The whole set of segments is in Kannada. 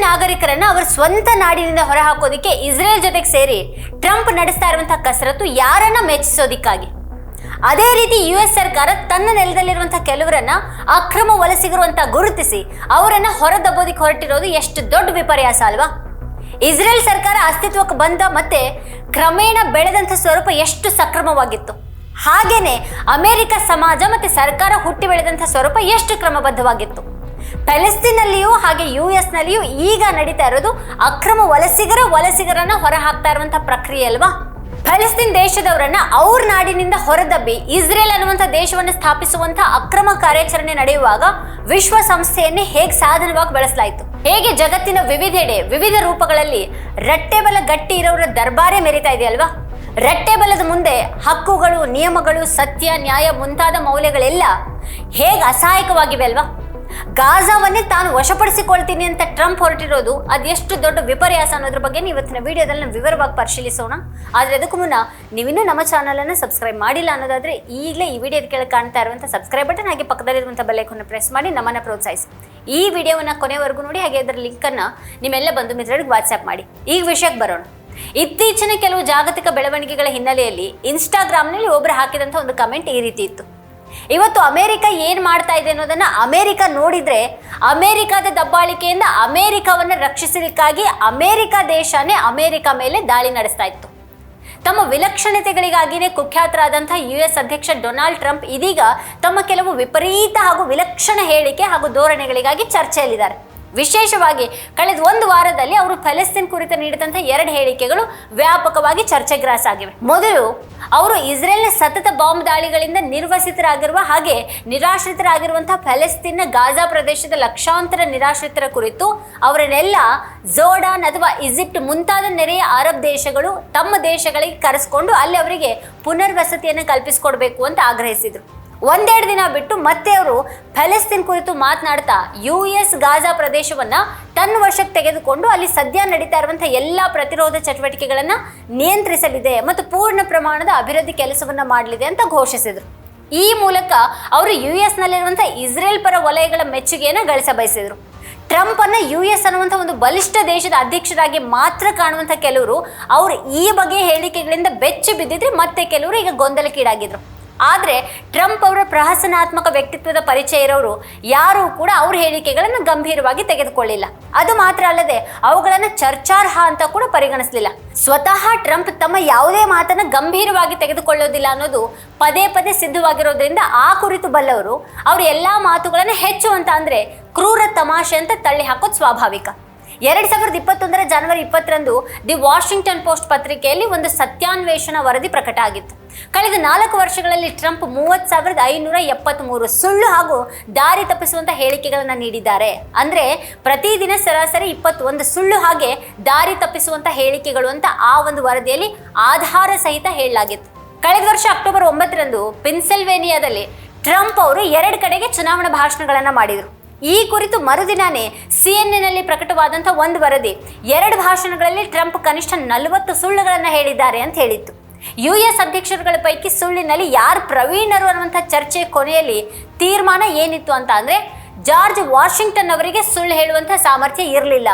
ನಾಗರಿಕರನ್ನ ಅವರ ಸ್ವಂತ ನಾಡಿನಿಂದ ಹೊರಹಾಕೋದಕ್ಕೆ ಇಸ್ರೇಲ್ ಜೊತೆಗೆ ಸೇರಿ ಟ್ರಂಪ್ ನಡೆಸ್ತಾ ಇರುವಂತಹ ಕಸರತ್ತು ಯಾರನ್ನ ಮೆಚ್ಚಿಸೋದಿಕ್ಕಾಗಿ? ಅದೇ ರೀತಿ ಯು ಎಸ್ ಸರ್ಕಾರ ತನ್ನ ನೆಲದಲ್ಲಿರುವಂತಹ ಕೆಲವರನ್ನ ಅಕ್ರಮ ವಲಸಿಗರು ಅಂತ ಗುರುತಿಸಿ ಅವರನ್ನ ಹೊರದಬ್ಬೋದಿಕ್ಕೆ ಹೊರಟಿರೋದು ಎಷ್ಟು ದೊಡ್ಡ ವಿಪರ್ಯಾಸ ಅಲ್ವಾ? ಇಸ್ರೇಲ್ ಸರ್ಕಾರ ಅಸ್ತಿತ್ವಕ್ಕೆ ಬಂದ ಮತ್ತೆ ಕ್ರಮೇಣ ಬೆಳೆದಂತ ಸ್ವರೂಪ ಎಷ್ಟು ಸಕ್ರಮವಾಗಿತ್ತು? ಹಾಗೇನೆ ಅಮೆರಿಕ ಸಮಾಜ ಮತ್ತೆ ಸರ್ಕಾರ ಹುಟ್ಟಿ ಬೆಳೆದಂಥ ಸ್ವರೂಪ ಎಷ್ಟು ಕ್ರಮಬದ್ಧವಾಗಿತ್ತು? ಪ್ಯಾಲೆಸ್ತೀನಲ್ಲಿಯೂ ಹಾಗೆ ಯು ಎಸ್ನಲ್ಲಿಯೂ ಈಗ ನಡೀತಾ ಇರೋದು ಅಕ್ರಮ ವಲಸಿಗರ ವಲಸಿಗರನ್ನ ಹೊರ ಹಾಕ್ತಾ ಇರುವಂತಹ ಪ್ರಕ್ರಿಯೆ ಅಲ್ವಾ? ಪ್ಯಾಲೆಸ್ತೀನ್ ದೇಶದವರನ್ನ ಅವ್ರ ನಾಡಿನಿಂದ ಹೊರದಬ್ಬಿ ಇಸ್ರೇಲ್ ಅನ್ನುವಂಥ ದೇಶವನ್ನು ಸ್ಥಾಪಿಸುವಂತ ಅಕ್ರಮ ಕಾರ್ಯಾಚರಣೆ ನಡೆಯುವಾಗ ವಿಶ್ವಸಂಸ್ಥೆಯನ್ನೇ ಹೇಗೆ ಸಾಧನವಾಗಿ ಬಳಸಲಾಯಿತು? ಹೇಗೆ ಜಗತ್ತಿನ ವಿವಿಧೆಡೆ, ವಿವಿಧ ರೂಪಗಳಲ್ಲಿ ರಟ್ಟೆ ಬಲ ಗಟ್ಟಿ ಇರೋರ ದರ್ಬಾರೇ ಮೆರಿತಾ ಇದೆಯಲ್ವಾ ರಟ್ಟೆ ಬಲದ ಮುಂದೆ ಹಕ್ಕುಗಳು, ನಿಯಮಗಳು, ಸತ್ಯ, ನ್ಯಾಯ ಮುಂತಾದ ಮೌಲ್ಯಗಳೆಲ್ಲ ಹೇಗೆ ಅಸಹಾಯಕವಾಗಿವೆ ಅಲ್ವಾ? ಗಾಜಾವನ್ನೇ ತಾನು ವಶಪಡಿಸಿಕೊಳ್ತೀನಿ ಅಂತ ಟ್ರಂಪ್ ಹೊರಟಿರೋದು ಅದೆಷ್ಟು ದೊಡ್ಡ ವಿಪರ್ಯಾಸ ಅನ್ನೋದ್ರ ಬಗ್ಗೆ ಇವತ್ತಿನ ವಿಡಿಯೋದಲ್ಲಿ ವಿವರವಾಗಿ ಪರಿಶೀಲಿಸೋಣ. ಆದರೆ ಅದಕ್ಕೂ ಮುನ್ನ ನೀವಿನ್ನೂ ನಮ್ಮ ಚಾನಲನ್ನು ಸಬ್ಸ್ಕ್ರೈಬ್ ಮಾಡಿಲ್ಲ ಅನ್ನೋದಾದ್ರೆ ಈಗಲೇ ಈ ವಿಡಿಯೋದ ಕೆಳಗೆ ಕಾಣ್ತಾ ಇರುವಂಥ ಸಬ್ಸ್ಕ್ರೈಬ್ ಬಟನ್ ಹಾಗೆ ಪಕ್ಕದಲ್ಲಿರುವಂಥ ಬೆಲ್ಲೈಕನ್ನು ಪ್ರೆಸ್ ಮಾಡಿ ನಮ್ಮನ್ನು ಪ್ರೋತ್ಸಾಹಿಸಿ. ಈ ವಿಡಿಯೋವನ್ನು ಕೊನೆವರೆಗೂ ನೋಡಿ, ಹಾಗೆ ಅದರ ಲಿಂಕನ್ನು ನಿಮ್ಮೆಲ್ಲ ಬಂಧು ಮಿತ್ರರಿಗೆ ವಾಟ್ಸ್ಆ್ಯಪ್ ಮಾಡಿ. ಈಗ ವಿಷಯಕ್ಕೆ ಬರೋಣ. ಇತ್ತೀಚಿನ ಕೆಲವು ಜಾಗತಿಕ ಬೆಳವಣಿಗೆಗಳ ಹಿನ್ನೆಲೆಯಲ್ಲಿ ಇನ್ಸ್ಟಾಗ್ರಾಮ್ನಲ್ಲಿ ಒಬ್ಬರು ಹಾಕಿದಂಥ ಒಂದು ಕಮೆಂಟ್ ಈ ರೀತಿ ಇತ್ತು. ಇವತ್ತು ಅಮೆರಿಕ ಏನು ಮಾಡ್ತಾ ಇದೆ ಅನ್ನೋದನ್ನ ಅಮೆರಿಕ ನೋಡಿದ್ರೆ ಅಮೆರಿಕದ ದಬ್ಬಾಳಿಕೆಯಿಂದ ಅಮೆರಿಕವನ್ನ ರಕ್ಷಿಸಲಿಕ್ಕಾಗಿ ಅಮೆರಿಕ ದೇಶನೇ ಅಮೆರಿಕ ಮೇಲೆ ದಾಳಿ ನಡೆಸ್ತಾ ಇತ್ತು. ತಮ್ಮ ವಿಲಕ್ಷಣತೆಗಳಿಗಾಗಿನೇ ಕುಖ್ಯಾತರಾದಂತಹ ಯು ಎಸ್ ಅಧ್ಯಕ್ಷ ಡೊನಾಲ್ಡ್ ಟ್ರಂಪ್ ಇದೀಗ ತಮ್ಮ ಕೆಲವು ವಿಪರೀತ ಹಾಗೂ ವಿಲಕ್ಷಣ ಹೇಳಿಕೆ ಹಾಗೂ ಧೋರಣೆಗಳಿಗಾಗಿ ಚರ್ಚೆಯಲ್ಲಿದ್ದಾರೆ. ವಿಶೇಷವಾಗಿ ಕಳೆದ ಒಂದು ವಾರದಲ್ಲಿ ಅವರು ಫಲಸ್ತೀನ್ ಕುರಿತು ನೀಡಿದಂಥ ಎರಡು ಹೇಳಿಕೆಗಳು ವ್ಯಾಪಕವಾಗಿ ಚರ್ಚೆಗ್ರಾಸ ಆಗಿವೆ. ಮೊದಲು ಅವರು ಇಸ್ರೇಲ್ನ ಸತತ ಬಾಂಬ್ ದಾಳಿಗಳಿಂದ ನಿರ್ವಸಿತರಾಗಿರುವ ಹಾಗೆ ನಿರಾಶ್ರಿತರಾಗಿರುವಂತಹ ಫಲಸ್ತೀನ್ನ ಗಾಜಾ ಪ್ರದೇಶದ ಲಕ್ಷಾಂತರ ನಿರಾಶ್ರಿತರ ಕುರಿತು ಅವರನ್ನೆಲ್ಲ ಜೋಡಾನ್ ಅಥವಾ ಈಜಿಪ್ಟ್ ಮುಂತಾದ ನೆರೆಯ ಅರಬ್ ದೇಶಗಳು ತಮ್ಮ ದೇಶಗಳಿಗೆ ಕರೆಸ್ಕೊಂಡು ಅಲ್ಲಿ ಅವರಿಗೆ ಪುನರ್ವಸತಿಯನ್ನು ಕಲ್ಪಿಸಿಕೊಡ್ಬೇಕು ಅಂತ ಆಗ್ರಹಿಸಿದರು. ಒಂದೆರಡು ದಿನ ಬಿಟ್ಟು ಮತ್ತೆ ಅವರು ಫೆಲೆಸ್ತೀನ್ ಕುರಿತು ಮಾತನಾಡ್ತಾ ಯು ಎಸ್ ಗಾಜಾ ಪ್ರದೇಶವನ್ನ ತನ್ನ ವಶಕ್ಕೆ ತೆಗೆದುಕೊಂಡು ಅಲ್ಲಿ ಸದ್ಯ ನಡೀತಾ ಇರುವಂತಹ ಎಲ್ಲ ಪ್ರತಿರೋಧ ಚಟುವಟಿಕೆಗಳನ್ನ ನಿಯಂತ್ರಿಸಲಿದೆ ಮತ್ತು ಪೂರ್ಣ ಪ್ರಮಾಣದ ಅಭಿವೃದ್ಧಿ ಕೆಲಸವನ್ನ ಮಾಡಲಿದೆ ಅಂತ ಘೋಷಿಸಿದರು. ಈ ಮೂಲಕ ಅವರು ಯು ಎಸ್ನಲ್ಲಿರುವಂಥ ಇಸ್ರೇಲ್ ಪರ ವಲಯಗಳ ಮೆಚ್ಚುಗೆಯನ್ನು ಗಳಿಸ ಬಯಸಿದರು ಟ್ರಂಪ್ ಅನ್ನ ಯು ಎಸ್ ಅನ್ನುವಂಥ ಒಂದು ಬಲಿಷ್ಠ ದೇಶದ ಅಧ್ಯಕ್ಷರಾಗಿ ಮಾತ್ರ ಕಾಣುವಂಥ ಕೆಲವರು ಅವರು ಈ ಬಗೆಯ ಹೇಳಿಕೆಗಳಿಂದ ಬೆಚ್ಚಿ ಬಿದ್ದಿದ್ರೆ ಮತ್ತೆ ಕೆಲವರು ಈಗ ಗೊಂದಲಕ್ಕೀಡಾಗಿದ್ರು. ಆದರೆ ಟ್ರಂಪ್ ಅವರ ಪ್ರಹಸನಾತ್ಮಕ ವ್ಯಕ್ತಿತ್ವದ ಪರಿಚಯ ಇರೋರು ಯಾರೂ ಕೂಡ ಅವ್ರ ಹೇಳಿಕೆಗಳನ್ನು ಗಂಭೀರವಾಗಿ ತೆಗೆದುಕೊಳ್ಳಿಲ್ಲ. ಅದು ಮಾತ್ರ ಅಲ್ಲದೆ ಅವುಗಳನ್ನು ಚರ್ಚಾರ್ಹ ಅಂತ ಕೂಡ ಪರಿಗಣಿಸಲಿಲ್ಲ. ಸ್ವತಃ ಟ್ರಂಪ್ ತಮ್ಮ ಯಾವುದೇ ಮಾತನ್ನು ಗಂಭೀರವಾಗಿ ತೆಗೆದುಕೊಳ್ಳೋದಿಲ್ಲ ಅನ್ನೋದು ಪದೇ ಪದೇ ಸಿದ್ಧವಾಗಿರೋದ್ರಿಂದ ಆ ಕುರಿತು ಬಲ್ಲವರು ಅವ್ರ ಎಲ್ಲ ಮಾತುಗಳನ್ನು ಹೆಚ್ಚು ಅಂತ ಅಂದರೆ ಕ್ರೂರ ತಮಾಷೆ ಅಂತ ತಳ್ಳಿ ಹಾಕೋದು ಸ್ವಾಭಾವಿಕ. ಎರಡ್ ಸಾವಿರದ ಇಪ್ಪತ್ತೊಂದರ ಜನವರಿ ಇಪ್ಪತ್ತರಂದು ದಿ ವಾಷಿಂಗ್ಟನ್ ಪೋಸ್ಟ್ ಪತ್ರಿಕೆಯಲ್ಲಿ ಒಂದು ಸತ್ಯಾನ್ವೇಷಣ ವರದಿ ಪ್ರಕಟ ಆಗಿತ್ತು. ಕಳೆದ ನಾಲ್ಕು ವರ್ಷಗಳಲ್ಲಿ ಟ್ರಂಪ್ ಮೂವತ್ತು ಸಾವಿರದ ಐನೂರ ಎಪ್ಪತ್ತ್ಮೂರು ಸುಳ್ಳು ಹಾಗೂ ದಾರಿ ತಪ್ಪಿಸುವಂತ ಹೇಳಿಕೆಗಳನ್ನು ನೀಡಿದ್ದಾರೆ. ಅಂದ್ರೆ ಪ್ರತಿದಿನ ಸರಾಸರಿ ಇಪ್ಪತ್ತೊಂದು ಸುಳ್ಳು ಹಾಗೆ ದಾರಿ ತಪ್ಪಿಸುವಂತ ಹೇಳಿಕೆಗಳು ಅಂತ ಆ ಒಂದು ವರದಿಯಲ್ಲಿ ಆಧಾರ ಸಹಿತ ಹೇಳಲಾಗಿತ್ತು. ಕಳೆದ ವರ್ಷ ಅಕ್ಟೋಬರ್ ಒಂಬತ್ತರಂದು ಪೆನ್ಸಿಲ್ವೇನಿಯಾದಲ್ಲಿ ಟ್ರಂಪ್ ಅವರು ಎರಡು ಕಡೆಗೆ ಚುನಾವಣಾ ಭಾಷಣಗಳನ್ನು ಮಾಡಿದರು. ಈ ಕುರಿತು ಮರುದಿನಾನೇ ಸಿ ಎನ್ ಎನ್ನಲ್ಲಿ ಪ್ರಕಟವಾದಂಥ ಒಂದು ವರದಿ. ಎರಡು ಭಾಷಣಗಳಲ್ಲಿ ಟ್ರಂಪ್ ಕನಿಷ್ಠ ನಲವತ್ತು ಸುಳ್ಳುಗಳನ್ನು ಹೇಳಿದ್ದಾರೆ ಅಂತ ಹೇಳಿತ್ತು. ಯು ಎಸ್ ಅಧ್ಯಕ್ಷರುಗಳ ಪೈಕಿ ಸುಳ್ಳಿನಲ್ಲಿ ಯಾರು ಪ್ರವೀಣರು ಅನ್ನುವಂಥ ಚರ್ಚೆ ಕೊನೆಯಲ್ಲಿ ತೀರ್ಮಾನ ಏನಿತ್ತು ಅಂತ ಅಂದರೆ, ಜಾರ್ಜ್ ವಾಷಿಂಗ್ಟನ್ ಅವರಿಗೆ ಸುಳ್ಳು ಹೇಳುವಂಥ ಸಾಮರ್ಥ್ಯ ಇರಲಿಲ್ಲ.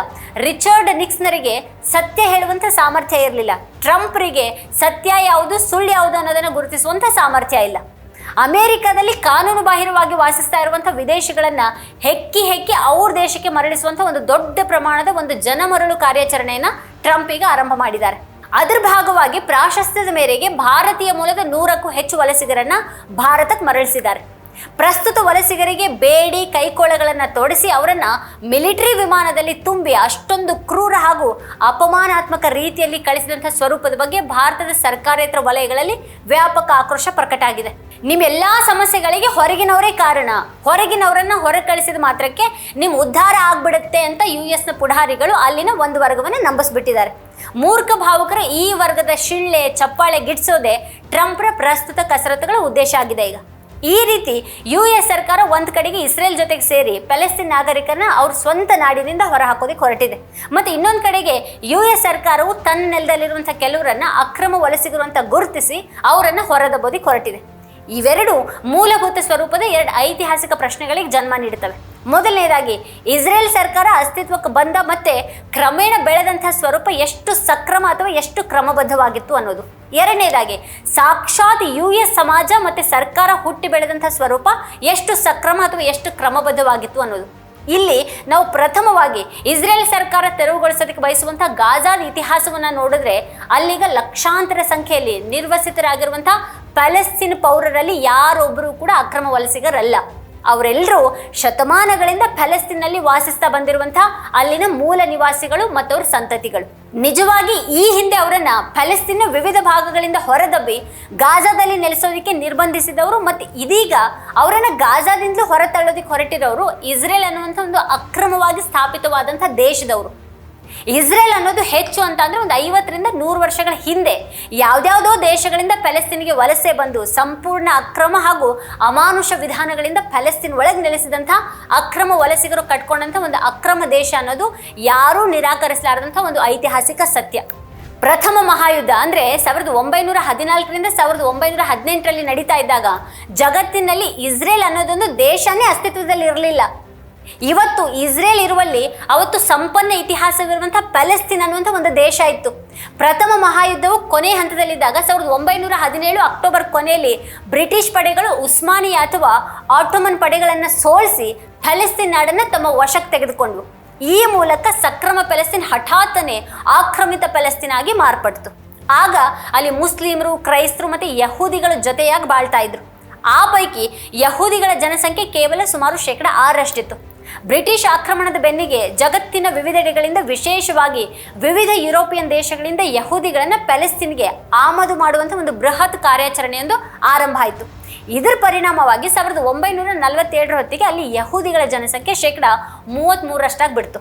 ರಿಚರ್ಡ್ ನಿಕ್ಸ್ನರಿಗೆ ಸತ್ಯ ಹೇಳುವಂಥ ಸಾಮರ್ಥ್ಯ ಇರಲಿಲ್ಲ. ಟ್ರಂಪ್ರಿಗೆ ಸತ್ಯ ಯಾವುದು, ಸುಳ್ಳು ಯಾವುದು ಅನ್ನೋದನ್ನು ಗುರುತಿಸುವಂಥ ಸಾಮರ್ಥ್ಯ ಇಲ್ಲ. ಅಮೆರಿಕದಲ್ಲಿ ಕಾನೂನು ಬಾಹಿರವಾಗಿ ವಾಸಿಸ್ತಾ ಇರುವಂಥ ವಿದೇಶಿಗಳನ್ನ ಹೆಕ್ಕಿ ಹೆಕ್ಕಿ ಅವ್ರ ದೇಶಕ್ಕೆ ಮರಳಿಸುವಂಥ ಒಂದು ದೊಡ್ಡ ಪ್ರಮಾಣದ ಒಂದು ಜನಮರಳು ಕಾರ್ಯಾಚರಣೆಯನ್ನು ಟ್ರಂಪ್ ಈಗ ಆರಂಭ ಮಾಡಿದ್ದಾರೆ. ಅದರ ಭಾಗವಾಗಿ ಪ್ರಾಶಸ್ತ್ಯದ ಮೇರೆಗೆ ಭಾರತೀಯ ಮೂಲದ ನೂರಕ್ಕೂ ಹೆಚ್ಚು ವಲಸಿಗರನ್ನ ಭಾರತಕ್ಕೆ ಮರಳಿಸಿದ್ದಾರೆ. ಪ್ರಸ್ತುತ ವಲಸಿಗರಿಗೆ ಬೇಡಿ ಕೈಕೋಳಗಳನ್ನು ತೊಡಿಸಿ ಅವರನ್ನ ಮಿಲಿಟರಿ ವಿಮಾನದಲ್ಲಿ ತುಂಬಿ ಅಷ್ಟೊಂದು ಕ್ರೂರ ಹಾಗೂ ಅಪಮಾನಾತ್ಮಕ ರೀತಿಯಲ್ಲಿ ಕಳಿಸಿದಂಥ ಸ್ವರೂಪದ ಬಗ್ಗೆ ಭಾರತದ ಸರ್ಕಾರೇತರ ವಲಯಗಳಲ್ಲಿ ವ್ಯಾಪಕ ಆಕ್ರೋಶ ಪ್ರಕಟಾಗಿದೆ ನಿಮ್ಮೆಲ್ಲಾ ಸಮಸ್ಯೆಗಳಿಗೆ ಹೊರಗಿನವರೇ ಕಾರಣ. ಹೊರಗಿನವರನ್ನ ಹೊರ ಕಳಿಸಿದ ಮಾತ್ರಕ್ಕೆ ನಿಮ್ ಉದ್ಧಾರ ಆಗ್ಬಿಡುತ್ತೆ ಅಂತ ಯು ಎಸ್ನ ಪುಢಾರಿಗಳು ಅಲ್ಲಿನ ಒಂದು ವರ್ಗವನ್ನು ನಂಬಿಸ್ಬಿಟ್ಟಿದ್ದಾರೆ. ಮೂರ್ಖ ಭಾವುಕರ ಈ ವರ್ಗದ ಶಿಳ್ಳೆ, ಚಪ್ಪಾಳೆ ಗಿಡ್ಸೋದೇ ಟ್ರಂಪ್ರ ಪ್ರಸ್ತುತ ಕಸರತ್ತುಗಳ ಉದ್ದೇಶ ಆಗಿದೆ ಈಗ. ಈ ರೀತಿ ಯು ಎಸ್ ಸರ್ಕಾರ ಒಂದು ಕಡೆಗೆ ಇಸ್ರೇಲ್ ಜೊತೆಗೆ ಸೇರಿ ಪ್ಯಾಲೆಸ್ತೀನ್ ನಾಗರಿಕರನ್ನ ಅವ್ರ ಸ್ವಂತ ನಾಡಿನಿಂದ ಹೊರಹಾಕೋದಕ್ಕೆ ಹೊರಟಿದೆ. ಮತ್ತೆ ಇನ್ನೊಂದು ಕಡೆಗೆ ಯು ಎಸ್ ಸರ್ಕಾರವು ತನ್ನ ನೆಲದಲ್ಲಿರುವಂಥ ಕೆಲವರನ್ನ ಅಕ್ರಮ ವಲಸಿಗರು ಅಂತ ಗುರುತಿಸಿ ಅವರನ್ನು ಹೊರದಬೋದಿಕ್ಕೆ ಹೊರಟಿದೆ. ಇವೆರಡು ಮೂಲಭೂತ ಸ್ವರೂಪದ ಎರಡು ಐತಿಹಾಸಿಕ ಪ್ರಶ್ನೆಗಳಿಗೆ ಜನ್ಮ ನೀಡುತ್ತವೆ. ಮೊದಲನೇದಾಗಿ, ಇಸ್ರೇಲ್ ಸರ್ಕಾರ ಅಸ್ತಿತ್ವಕ್ಕೆ ಬಂದ ಮತ್ತೆ ಕ್ರಮೇಣ ಬೆಳೆದಂತಹ ಸ್ವರೂಪ ಎಷ್ಟು ಸಕ್ರಮ ಅಥವಾ ಎಷ್ಟು ಕ್ರಮಬದ್ಧವಾಗಿತ್ತು ಅನ್ನೋದು. ಎರಡನೇದಾಗಿ, ಸಾಕ್ಷಾತ್ ಯು ಎಸ್ ಸಮಾಜ ಮತ್ತೆ ಸರ್ಕಾರ ಹುಟ್ಟಿ ಬೆಳೆದಂತಹ ಸ್ವರೂಪ ಎಷ್ಟು ಸಕ್ರಮ ಅಥವಾ ಎಷ್ಟು ಕ್ರಮಬದ್ಧವಾಗಿತ್ತು ಅನ್ನೋದು. ಇಲ್ಲಿ ನಾವು ಪ್ರಥಮವಾಗಿ ಇಸ್ರೇಲ್ ಸರ್ಕಾರ ತೆರವುಗೊಳಿಸೋದಕ್ಕೆ ಬಯಸುವಂತಹ ಗಾಜಾದ ಇತಿಹಾಸವನ್ನ ನೋಡಿದ್ರೆ ಅಲ್ಲಿಗ ಲಕ್ಷಾಂತರ ಸಂಖ್ಯೆಯಲ್ಲಿ ನಿರ್ವಸಿತರಾಗಿರುವಂತಹ ಪ್ಯಾಲೆಸ್ತೀನ್ ಪೌರರಲ್ಲಿ ಯಾರೊಬ್ಬರೂ ಕೂಡ ಅಕ್ರಮ ವಲಸಿಗರಲ್ಲ. ಅವರೆಲ್ಲರೂ ಶತಮಾನಗಳಿಂದ ಪ್ಯಾಲೆಸ್ತೀನ್ನಲ್ಲಿ ವಾಸಿಸ್ತಾ ಬಂದಿರುವಂತಹ ಅಲ್ಲಿನ ಮೂಲ ನಿವಾಸಿಗಳು ಮತ್ತು ಅವ್ರ ಸಂತತಿಗಳು. ನಿಜವಾಗಿ ಈ ಹಿಂದೆ ಅವರನ್ನ ಪ್ಯಾಲೆಸ್ತೀನ್ನ ವಿವಿಧ ಭಾಗಗಳಿಂದ ಹೊರದಬ್ಬಿ ಗಾಜಾದಲ್ಲಿ ನೆಲೆಸೋದಕ್ಕೆ ನಿರ್ಬಂಧಿಸಿದವರು ಮತ್ತು ಇದೀಗ ಅವರನ್ನ ಗಾಜಾದಿಂದಲೂ ಹೊರತಳ್ಳೋದಕ್ಕೆ ಹೊರಟಿರೋರು ಇಸ್ರೇಲ್ ಅನ್ನುವಂಥ ಒಂದು ಅಕ್ರಮವಾಗಿ ಸ್ಥಾಪಿತವಾದಂಥ ದೇಶದವರು. ಇಸ್ರೇಲ್ ಅನ್ನೋದು ಹೆಚ್ಚು ಅಂತ ಅಂದ್ರೆ ಒಂದು ಐವತ್ತರಿಂದ ನೂರು ವರ್ಷಗಳ ಹಿಂದೆ ಯಾವುದ್ಯಾವುದೋ ದೇಶಗಳಿಂದ ಪ್ಯಾಲೆಸ್ತೀನ್ಗೆ ವಲಸೆ ಬಂದು ಸಂಪೂರ್ಣ ಅಕ್ರಮ ಹಾಗೂ ಅಮಾನುಷ ವಿಧಾನಗಳಿಂದ ಪ್ಯಾಲೆಸ್ತೀನ್ ಒಳಗೆ ನೆಲೆಸಿದಂಥ ಅಕ್ರಮ ವಲಸಿಗರು ಕಟ್ಕೊಂಡಂಥ ಒಂದು ಅಕ್ರಮ ದೇಶ ಅನ್ನೋದು ಯಾರೂ ನಿರಾಕರಿಸಲಾರದಂಥ ಒಂದು ಐತಿಹಾಸಿಕ ಸತ್ಯ. ಪ್ರಥಮ ಮಹಾಯುದ್ಧ ಅಂದ್ರೆ ಸಾವಿರದ ಒಂಬೈನೂರ ಹದಿನಾಲ್ಕರಿಂದ ಸಾವಿರದ ಒಂಬೈನೂರ ಹದಿನೆಂಟರಲ್ಲಿ ನಡೀತಾ ಇದ್ದಾಗ ಜಗತ್ತಿನಲ್ಲಿ ಇಸ್ರೇಲ್ ಅನ್ನೋದೊಂದು ದೇಶನೇ ಅಸ್ತಿತ್ವದಲ್ಲಿ ಇರಲಿಲ್ಲ ಇವತ್ತು ಇಸ್ರೇಲ್ ಇರುವಲ್ಲಿ ಅವತ್ತು ಸಂಪನ್ನ ಇತಿಹಾಸವಿರುವಂತಹ ಪ್ಯಾಲೆಸ್ತೀನ್ ಅನ್ನುವಂಥ ಒಂದು ದೇಶ ಇತ್ತು. ಪ್ರಥಮ ಮಹಾಯುದ್ಧವು ಕೊನೆ ಹಂತದಲ್ಲಿದ್ದಾಗ ಸಾವಿರದ ಒಂಬೈನೂರ ಹದಿನೇಳು ಅಕ್ಟೋಬರ್ ಕೊನೆಯಲ್ಲಿ ಬ್ರಿಟಿಷ್ ಪಡೆಗಳು ಉಸ್ಮಾನಿ ಅಥವಾ ಆಟೋಮನ್ ಪಡೆಗಳನ್ನು ಸೋಲಿಸಿ ಪ್ಯಾಲೆಸ್ತೀನ್ ನಾಡನ್ನು ತಮ್ಮ ವಶಕ್ಕೆ ತೆಗೆದುಕೊಂಡ್ವು. ಈ ಮೂಲಕ ಸಕ್ರಮ ಪ್ಯಾಲೆಸ್ತೀನ್ ಹಠಾತ್ತನೆ ಆಕ್ರಮಿತ ಪ್ಯಾಲೆಸ್ತೀನ್ ಆಗಿ ಮಾರ್ಪಡ್ತು. ಆಗ ಅಲ್ಲಿ ಮುಸ್ಲಿಮರು, ಕ್ರೈಸ್ತರು ಮತ್ತು ಯಹೂದಿಗಳು ಜೊತೆಯಾಗಿ ಬಾಳ್ತಾ ಇದ್ರು. ಆ ಪೈಕಿ ಯಹೂದಿಗಳ ಜನಸಂಖ್ಯೆ ಕೇವಲ ಸುಮಾರು ಶೇಕಡ ಆರರಷ್ಟಿತ್ತು. ಬ್ರಿಟಿಷ್ ಆಕ್ರಮಣದ ಬೆನ್ನಿಗೆ ಜಗತ್ತಿನ ವಿವಿಧೆಡೆಗಳಿಂದ, ವಿಶೇಷವಾಗಿ ವಿವಿಧ ಯುರೋಪಿಯನ್ ದೇಶಗಳಿಂದ ಯಹೂದಿಗಳನ್ನು ಪ್ಯಾಲೆಸ್ತೀನ್ಗೆ ಆಮದು ಮಾಡುವಂಥ ಒಂದು ಬೃಹತ್ ಕಾರ್ಯಾಚರಣೆಯೊಂದು ಆರಂಭ ಆಯಿತು. ಇದರ ಪರಿಣಾಮವಾಗಿ ಸಾವಿರದ ಒಂಬೈನೂರ ನಲವತ್ತೇಳರ ಹೊತ್ತಿಗೆ ಅಲ್ಲಿ ಯಹೂದಿಗಳ ಜನಸಂಖ್ಯೆ ಶೇಕಡ ಮೂವತ್ತ್ಮೂರರಷ್ಟಾಗಿ ಬಿಡ್ತು.